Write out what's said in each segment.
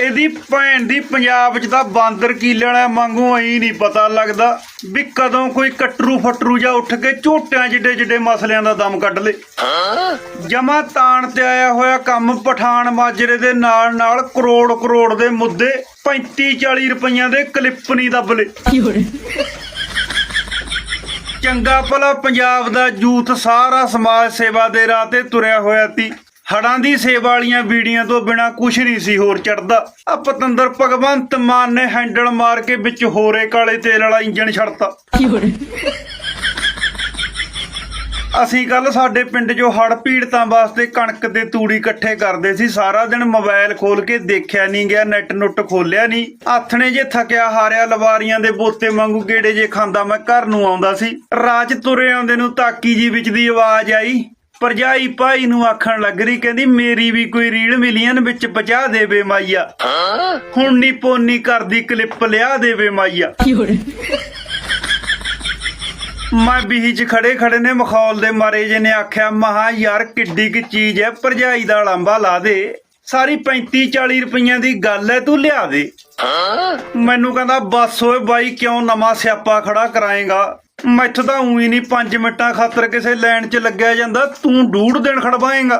ਇਹਦੀ ਭੈਣ ਦੀ ਪੰਜਾਬ 'ਚ ਤਾਂ ਬਾਂਦਰ ਕੀਲੇ ਵਾਲਾ ਵਾਂਗੂ ਐਂ ਨਹੀਂ ਪਤਾ ਲੱਗਦਾ ਵੀ ਕਦੋਂ ਕੋਈ ਕਟਰੂ ਫਟਰੂ ਜਾਂ ਉੱਠ ਕੇ ਝੋਟਿਆਂ ਜਿੱਡੇ ਜਿੱਡੇ ਮਸਲਿਆਂ ਦਾ ਦਮ ਕੱਢ ਲੇ। ਜਮਾ ਤਾਣ ਤੇ ਆਇਆ ਹੋਇਆ ਕੰਮ ਪਠਾਨ ਮਾਜਰੇ ਦੇ ਨਾਲ ਨਾਲ ਕਰੋੜ ਕਰੋੜ ਦੇ ਮੁੱਦੇ 35 40 ਰੁਪਈਆਂ ਦੇ ਕਲਿੱਪ ਨਹੀਂ ਦੱਬ ਲੇ। 有人，ਚੰਗਾ ਭਲਾ ਪੰਜਾਬ ਦਾ ਯੂਥ ਸਾਰਾ ਸਮਾਜ ਸੇਵਾ ਦੇ ਰਾਹ ਤੇ ਤੁਰਿਆ ਹੋਇਆ ਸੀ। ਹੜਾਂ ਦੀ ਸੇਵਾ ਵਾਲੀਆਂ ਬੀੜੀਆਂ ਤੋਂ ਬਿਨਾ ਕੁਛ ਨਹੀਂ ਸੀ ਹੋਰ ਚੜਦਾ। ਆ ਪਤੰਦਰ ਭਗਵੰਤ ਮਾਨ ਨੇ ਹੈਂਡਲ ਮਾਰ ਕੇ ਵਿੱਚ ਹੋਰੇ ਕਾਲੇ ਤੇਲ ਵਾਲਾ ਇੰਜਣ ਛੱਡਤਾ，ਅਸੀਂ ਕੱਲ ਸਾਡੇ ਪਿੰਡ 'ਚੋਂ ਹੜ ਪੀੜਤਾਂ ਵਾਸਤੇ ਕਣਕ ਤੇ ਤੂੜੀ ਇਕੱਠੇ ਕਰਦੇ ਸੀ। ਸਾਰਾ ਦਿਨ ਮੋਬਾਈਲ ਖੋਲ ਕੇ ਦੇਖਿਆ ਨਹੀਂ ਗਿਆ ਨੈਟ ਨੁੱਟ ਖੋਲਿਆ ਨਹੀਂ। ਆਥਣੇ ਜੇ ਥਕਿਆ ਹਾਰਿਆ ਲਵਾਰੀਆਂ ਦੇ ਬੋਤੇ ਵਾਂਗੂ ਗੇੜੇ ਜੇ ਖਾਂਦਾ ਮੈਂ ਘਰ ਨੂੰ ਆਉਂਦਾ ਸੀ। ਰਾਜ ਤੁਰੇ ਆਉਂਦੇ ਨੂੰ ਤਾਕੀ ਜੀ ਵਿੱਚ ਦੀ ਆਵਾਜ਼ ਆਈ। ਪਰਜਾਈ ਭਾਈ ਨੂੰ ਆਖਣ ਲੱਗ ਰਹੀ ਕਹਿੰਦੀ ਮੇਰੀ ਵੀ ਕੋਈ ਰੀਲ ਮਿਲੀਅਨ ਵਿੱਚ ਪਹੁੰਚਾ ਦੇਵੇ ਮਾਈਆ। ਹੁਣ ਨੀ ਪੋਨੀ ਕਰਦੀ ਕਲਿੱਪ ਲਿਆ ਦੇਵੇ ਮਾਈਆ，ਮੈਂ ਬੀਹੀ ਚ ਖੜੇ ਖੜੇ ਨੇ ਮਖੌਲ ਦੇ ਮਾਰੇ ਜੇ ਨੇ ਆਖਿਆ ਮਹਾ ਯਾਰ ਕਿੱਡੀ ਕੀ ਚੀਜ਼ ਐ ਭਰਜਾਈ ਦਾ ਲਾਂਬਾ ਲਾ ਦੇ। ਸਾਰੀ 35 40 ਰੁਪਈਆਂ ਦੀ ਗੱਲ ਐ ਤੂੰ ਲਿਆ ਦੇ। ਮੈਨੂੰ ਕਹਿੰਦਾ ਬੱਸ ਓਏ ਬਾਈ ਕਿਉਂ ਨਵਾਂ ਸਿਆਪਾ ਖੜਾ ਕਰਾਏਗਾ? ਮੈਥ ਤਾਂ ਉਹੀ ਨਹੀਂ 5 ਮਿੰਟਾਂ ਖਾਤਰ ਕਿਸੇ ਲਾਈਨ 'ਚ ਲੱਗਿਆ ਜਾਂਦਾ ਤੂੰ ਡੂੜ ਦਿਨ ਖੜਵਾਏਗਾ।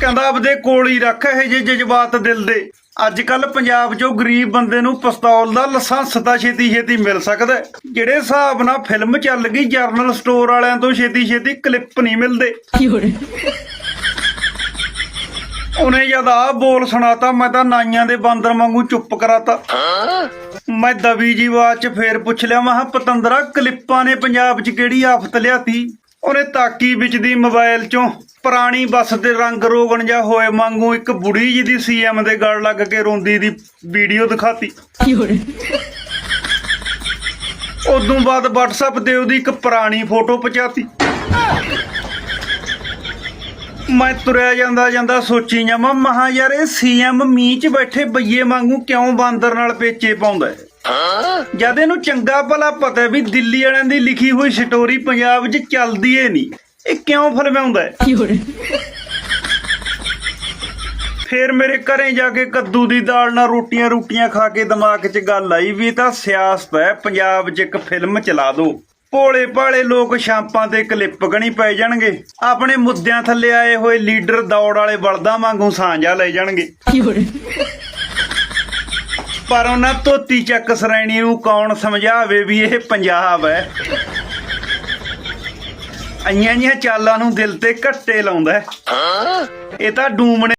ਕਹਿੰਦਾ ਆਪਦੇ ਕੋਲ ਹੀ ਰੱਖ ਇਹ ਜੇ ਜਜ਼ਬਾਤ ਦਿਲ ਦੇ। ਅੱਜ ਕੱਲ ਪੰਜਾਬ 'ਚੋਂ ਗਰੀਬ ਬੰਦੇ ਨੂੰ ਪਿਸਤੌਲ ਦਾ ਲਾਇਸੈਂਸ ਤਾਂ ਛੇਤੀ ਛੇਤੀ ਮਿਲ ਸਕਦਾ ਜਿਹੜੇ ਹਿਸਾਬ ਨਾਲ ਫਿਲਮ ਚੱਲ ਗਈ ਜਰਨਲ ਸਟੋਰ ਵਾਲਿਆਂ ਤੋਂ ਛੇਤੀ ਛੇਤੀ ਕਲਿੱਪ ਨਹੀਂ ਮਿਲਦੇ। ਉਹਨੇ ਜਦ ਆ ਬੋਲ ਸੁਣਾਤਾ ਮੈਂ ਤਾਂ ਨਾਈਆਂ ਦੇ ਬਾਂਦਰ ਵਾਂਗੂ ਚੁੱਪ ਕਰਾਤਾ। ਮੈਂ ਦਵੀ ਜੀ ਆਵਾਜ਼ 'ਚ ਫੇਰ ਪੁੱਛ ਲਿਆ ਮੈਂ ਕਿਹਾ ਪਤੰਦਰਾ ਕਲਿੱਪਾਂ ਨੇ ਪੰਜਾਬ 'ਚ ਕਿਹੜੀ ਆਫਤ ਲਿਆਤੀ? ਉਹਨੇ ਤਾਕੀ ਵਿੱਚ ਦੀ ਮੋਬਾਈਲ 'ਚੋਂ ਪੁਰਾਣੀ ਬੱਸ ਦੇ ਰੰਗ ਰੋਗਣ ਜਾਂ ਹੋਏ ਵਾਂਗੂ ਇੱਕ ਬੁੜੀ ਜੀ ਦੀ ਸੀਐਮ ਦੇ ਗਲ ਲੱਗ ਕੇ ਰੋਂਦੀ ਦੀ ਵੀਡੀਓ ਦਿਖਾਤੀ，ਉਦੋਂ ਬਾਅਦ WhatsApp ਤੇ ਉਹਦੀ ਇੱਕ ਪੁਰਾਣੀ ਫੋਟੋ ਪਹੁੰਚਾਤੀ। ਮੈਂ ਤੁਰਿਆ ਜਾਂਦਾ ਜਾਂਦਾ ਸੋਚੀ ਜਾਵਾਂ ਮਹਾ ਯਾਰ ਇਹ ਸੀਐਮ ਮੀਂਹ 'ਚ ਬੈਠੇ ਬਈਏ ਵਾਂਗੂ ਕਿਉਂ ਬਾਂਦਰ ਨਾਲ ਪੇਚੇ ਪਾਉਂਦਾ ਹੈ? ਜਦ ਇਹਨੂੰ ਚੰਗਾ ਭਲਾ ਪਤਾ ਵੀ ਦਿੱਲੀ ਵਾਲਿਆਂ ਦੀ ਲਿਖੀ ਹੋਈ ਸਟੋਰੀ ਪੰਜਾਬ 'ਚ ਚੱਲਦੀ ਏ ਨਹੀਂ ਇਹ ਕਿਉਂ ਫਲਵਾਉਂਦਾ ਫੇਰ ਮੇਰੇ ਘਰੇ ਜਾ ਕੇ ਕੱਦੂ ਦੀ ਦਾਲ ਨਾਲ ਰੋਟੀਆਂ ਰੋਟੀਆਂ ਖਾ ਕੇ ਦਿਮਾਗ 'ਚ ਗੱਲ ਆਈ ਵੀ ਇਹ ਤਾਂ ਸਿਆਸਤ ਹੈ ਪੰਜਾਬ 'ਚ ਇੱਕ ਫਿਲਮ ਚਲਾ ਦੋ। ਭੋਲੇ ਭਾਲੇ ਲੋਕ ਸ਼ਾਂਪਾਂ ਤੇ ਕਲਿੱਪ ਗਣੀ ਪੈ ਜਾਣਗੇ। ਆਪਣੇ ਮੁੱਦਿਆਂ ਥੱਲੇ ਆਏ ਹੋਏ ਲੀਡਰ ਦੌੜ ਵਾਲੇ ਬਲਦਾਂ ਵਾਂਗੂ ਸਾਂਝਾ ਲੈ ਜਾਣਗੇ।，ਪਰ ਉਹਨਾਂ ਧੋਤੀ ਚੱਕ ਸਰੈਣੀ ਨੂੰ ਕੌਣ ਸਮਝਾਵੇ ਵੀ ਇਹ ਪੰਜਾਬ ਹੈ ਅੰਆਂ ਜੀਆਂ ਚਾਲਾਂ ਨੂੰ ਦਿਲ ਤੇ ਘੱਟੇ ਲਾਉਂਦਾ ਹੈ। ਇਹ ਤਾਂ ਡੂਮ ਨੇ